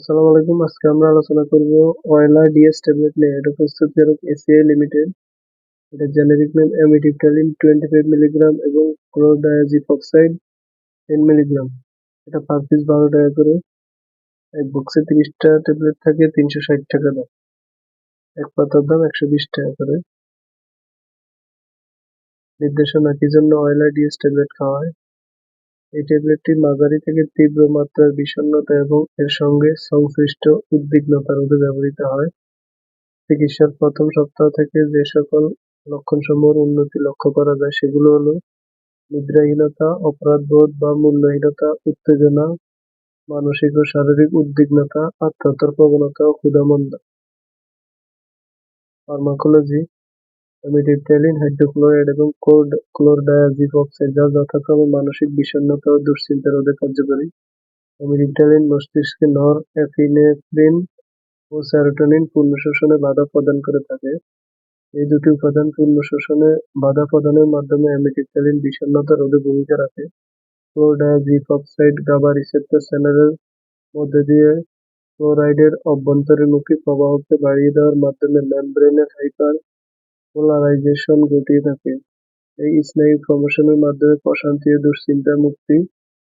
আসসালামু আলাইকুম। আজকে আমরা আলোচনা করব অয়লা ডিএস ট্যাবলেট নিয়ে এটা প্রস্তুতকারক এসিআই লিমিটেড এটা generic name amitriptyline twenty five milligram এবং ক্লোরডায়াজিফক্সাইড টেন মিলিগ্রাম এটা পার পিস বারো টাকা করে। এক বক্সে তিরিশটা ট্যাবলেট থাকে, তিনশো ষাট টাকা দাম। এক পাতার দাম একশো বিশ টাকা করে। নির্দেশনা কি জন্য অয়লা ডিএস ট্যাবলেট খাওয়া হয়? এই ট্যাবলেটটি মাঝারি থেকে তীব্র মাত্রার বিষণ্ণতা এবং এর সঙ্গে সংশ্লিষ্ট উদ্বিগ্নতা রোধে ব্যবহৃত হয়। চিকিৎসার প্রথম সপ্তাহ থেকে যে সকল লক্ষণসমূহের উন্নতি লক্ষ্য করা যায় সেগুলো হলো নিদ্রাহীনতা, অপরাধবোধ বা মূল্যহীনতা, উত্তেজনা, মানসিক ও শারীরিক উদ্বিগ্নতা আত্মহত্যার প্রবণতা ও ক্ষুধামন্দা। ফার্মাকোলজি অ্যামিডিপটাইলিন হাইড্রোক্লোরাইড এবং কোড ক্লোরডায়াজিফক্সাইড যা যথাক্রমে মানসিক বিষণ্ণতা ও দুশ্চিন্তা রোধে কার্যকরী। অ্যামিডিপটাইলিন মস্তিষ্কে নর এপিনেফ্রিন ও সেরোটোনিন পূর্ণ শোষণে বাধা প্রদান করে থাকে। এই দুটি উপাদান পূর্ণ শোষণে বাধা প্রদানের মাধ্যমে অ্যামিডিপটাইলিন বিষণ্ণতা রোধে ভূমিকা রাখে। ক্লোরডায়াজিফক্সাইড গাবা রিসেপ্টর চ্যানেলের মধ্যে দিয়ে ক্লোরাইডের অভ্যন্তরীণমুখী প্রবাহকে বাড়িয়ে দেওয়ার মাধ্যমে মেমব্রেনের হাইপার পোলারাইজেশন ঘটিয়ে থাকে। এই স্নায়ু প্রমোশনের মাধ্যমে প্রশান্তি ও দুশ্চিন্তা মুক্তি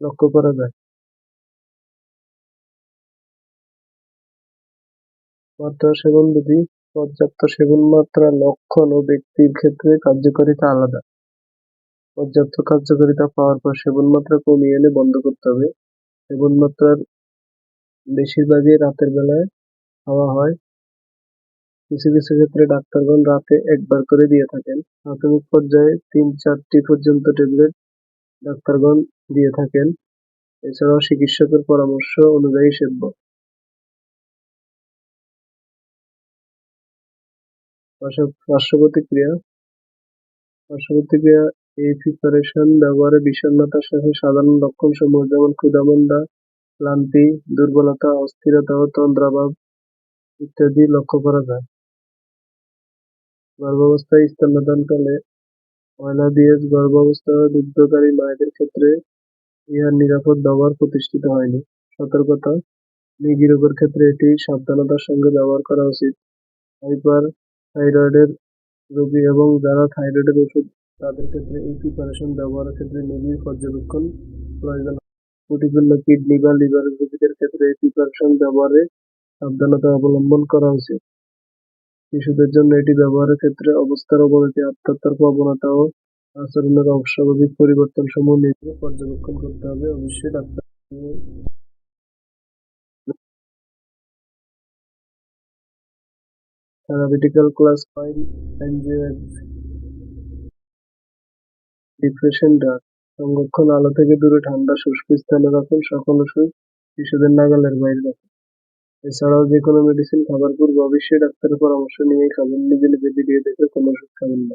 লক্ষ্য করা যায়। মাত্রা সেবন বিধি, পর্যাপ্ত সেবন মাত্রা, লক্ষণ ও ব্যক্তির ক্ষেত্রে কার্যকারিতা আলাদা। পর্যাপ্ত কার্যকারিতা পাওয়ার পর সেবন মাত্রা কমিয়ে এনে বন্ধ করতে হবে। সেবন মাত্রার বেশিরভাগই রাতের বেলায় খাওয়া হয়। কিছু কিছু ক্ষেত্রে ডাক্তারগণ রাতে একবার করে দিয়ে থাকেন। প্রাথমিক পর্যায়ে তিন চারটি পর্যন্ত ট্যাবলেট ডাক্তারগণ দিয়ে থাকেন। এছাড়াও চিকিৎসকের পরামর্শ অনুযায়ী সেব্য। পার্শ্ব প্রতিক্রিয়া পার্শ্ব প্রতিক্রিয়া এই প্রিপারেশন ব্যবহারে বিষণ্ণতার সাথে সাধারণ লক্ষণ সমূহ যেমন ক্ষুধামন্দা ক্লান্তি, দুর্বলতা, অস্থিরতা ও তন্দ্রাভাব ইত্যাদি লক্ষ্য করা যায়। গর্ভাবস্থায় স্তন্যদানকালে অয়লাদিয়েজ গর্ভাবস্থা দুগ্ধকারী মায়েদের ক্ষেত্রে ইহার নিরাপদ ব্যবহার প্রতিষ্ঠিত হয়নি। সতর্কতা মৃগী রোগের ক্ষেত্রে এটি সাবধানতার সঙ্গে ব্যবহার করা উচিত। হাইপার থাইরয়েডের রোগী এবং যারা থাইরয়েডের ওষুধ তাদের ক্ষেত্রে এই প্রিপারেশন ব্যবহারের ক্ষেত্রে নিবিড় পর্যবেক্ষণ প্রয়োজন। ত্রুটিপূর্ণ কিডনি বা লিভারের রোগীদের ক্ষেত্রে এই প্রিপারেশন ব্যবহারে সাবধানতা অবলম্বন করা উচিত। শিশুদের জন্য এটি ব্যবহারের ক্ষেত্রে অবস্থার অবনতি, আত্মহত্যার প্রবণতা ও আচরণের অস্বাভাবিক পরিবর্তন সমূহ নিজে পর্যবেক্ষণ করতে হবে। অবশ্যই ক্লাস ফাইভ ডিপ্রেশন ড্রাগ সংরক্ষণ আলো থেকে দূরে, ঠান্ডা, শুষ্ক স্থানে রাখুন। সকল ওষুধ শিশুদের নাগালের বাইরে রাখুন। এছাড়াও যেকোনো মেডিসিন খাবার পূর্বে অবশ্যই ডাক্তারের পরামর্শ নিয়েই খাবেন। নিজে নিজে ভিডিও দেখে কোনো ওষুধ খাবেন না।